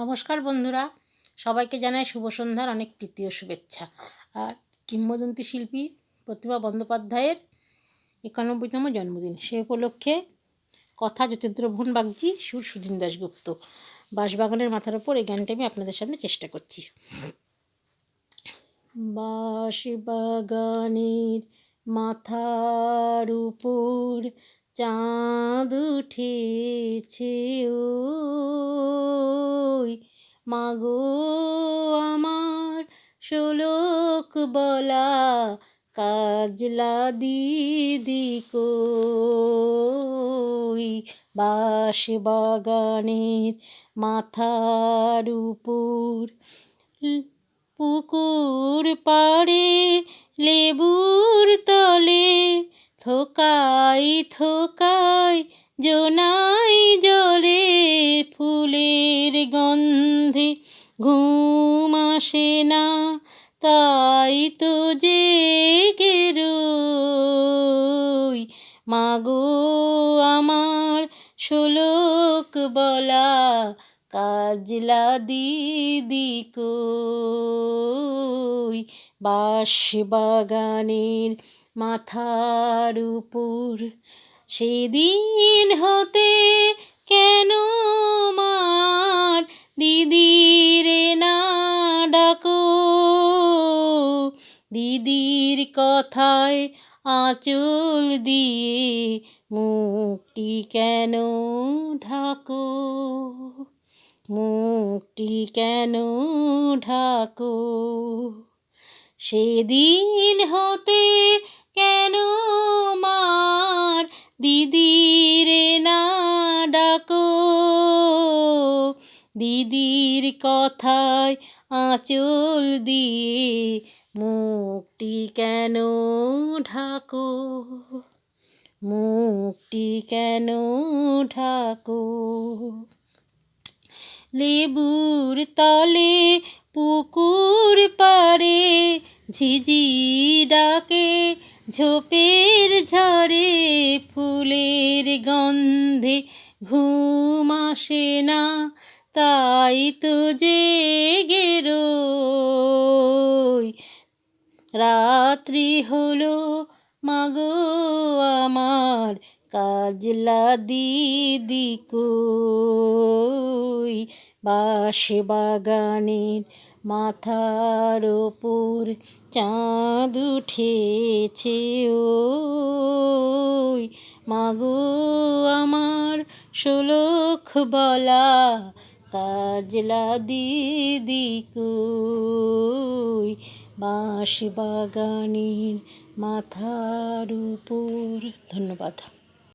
নমস্কার বন্ধুরা। সবাইকে জানাই শুভ সন্ধ্যার অনেক প্রীতি ও শুভেচ্ছা। আর কিংবদন্তি শিল্পী প্রতিভা বন্দ্যোপাধ্যায়ের একানব্বইতম জন্মদিন। সে উপলক্ষে কথা যতীন্দ্রমোহন বাগজি সুর সুদিন দাশগুপ্ত। বাঁশবাগানের মাথার ওপর এই গানটা আমি আপনাদের সামনে চেষ্টা করছি। বাঁশবাগানের মাথার উপর চাঁদ উঠেছে ওই মাগো আমার শোলক বলা কাজলা দিদি কই? বাঁশ বাগানের মাথার উপর পুকুর পাড়ে লেবুর তলে থোকাই থোকাই জোনাই জলে ফুলের গন্ধে ঘুম আসে না, তাই তো যে মাগো আমার শোলক বলা কাজলা দিদি কই। বাঁশ বাগানের মাথার উপর সেদিন হতে কেন মার দিদিরে দিদির কথায় আঁচল দিয়ে মুখটি কেন ঢাকো? মুখটি কেন ঢাকো? সেদিন হতে কেন মার দিদিরে না ডাকো? দিদির কথায় আঁচল দিয়ে মুখটি কেন ঢাকো? মুখটি কেন ঢাকো? লেবুর তলে পুকুর পারে ঝিঝি ডাকে, ঝোপের ঝরে ফুলের গন্ধে ঘুম আসে না, তাই তো যে গেরোই রাত্রি হলো, মাগো আমার কাজলা দিদি কই? বাঁশ বাগানের মাথার ওপর চাঁদ উঠেছে ওই। মাগো আমার ষোলখ বলা কাজলা দিদি কই? বাঁশ বাগানের মাথার উপর। ধন্যবাদ।